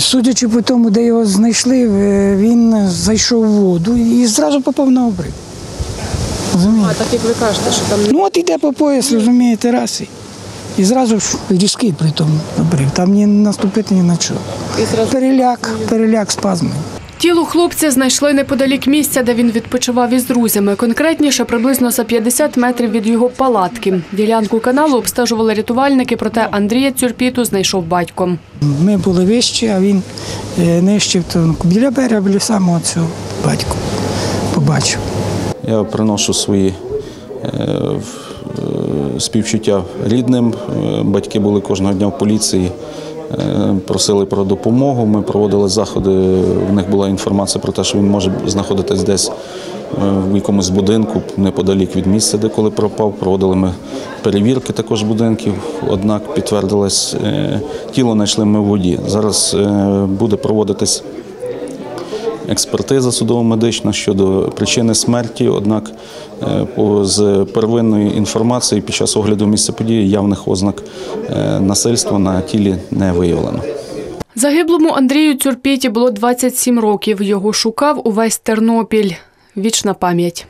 Судячи по тому, де його знайшли, е, він зайшов в воду і зразу попав на обрив. Розумієте? Так як ви кажете, що там Ну от йде по пояс, розумієте, раз і, і зразу ж різкий при тому обрив. Там ні наступити ні на чого. Переляк, переляк спазми. Тіло хлопця знайшли неподалік місця, де він відпочивав із друзями. Конкретніше, приблизно за 50 метрів від його палатки. Ділянку каналу обстежували рятувальники, проте Андрія Цюрпіту знайшов батько. Ми були вищі, а він е, нижче. Біля берега, біля самого цього батька побачив. Я приношу свої е, е, співчуття рідним. Батьки були кожного дня в поліції, просили про допомогу. Ми проводили заходи. В них була інформація про те, що він може знаходитись десь е, в якомусь будинку неподалік від місця, де коли пропав. Проводили ми перевірки також будинків. Однак підтвердилось, е, тіло знайшли ми в воді. Зараз е, буде проводитись експертиза судово-медична щодо причини смерті. Однак е, з первинної інформації під час огляду місця події явних ознак е, насильства на тілі не виявлено. Загиблому Андрію Цюрпіті було 27 років. Його шукав увесь Тернопіль. Вічна пам'ять.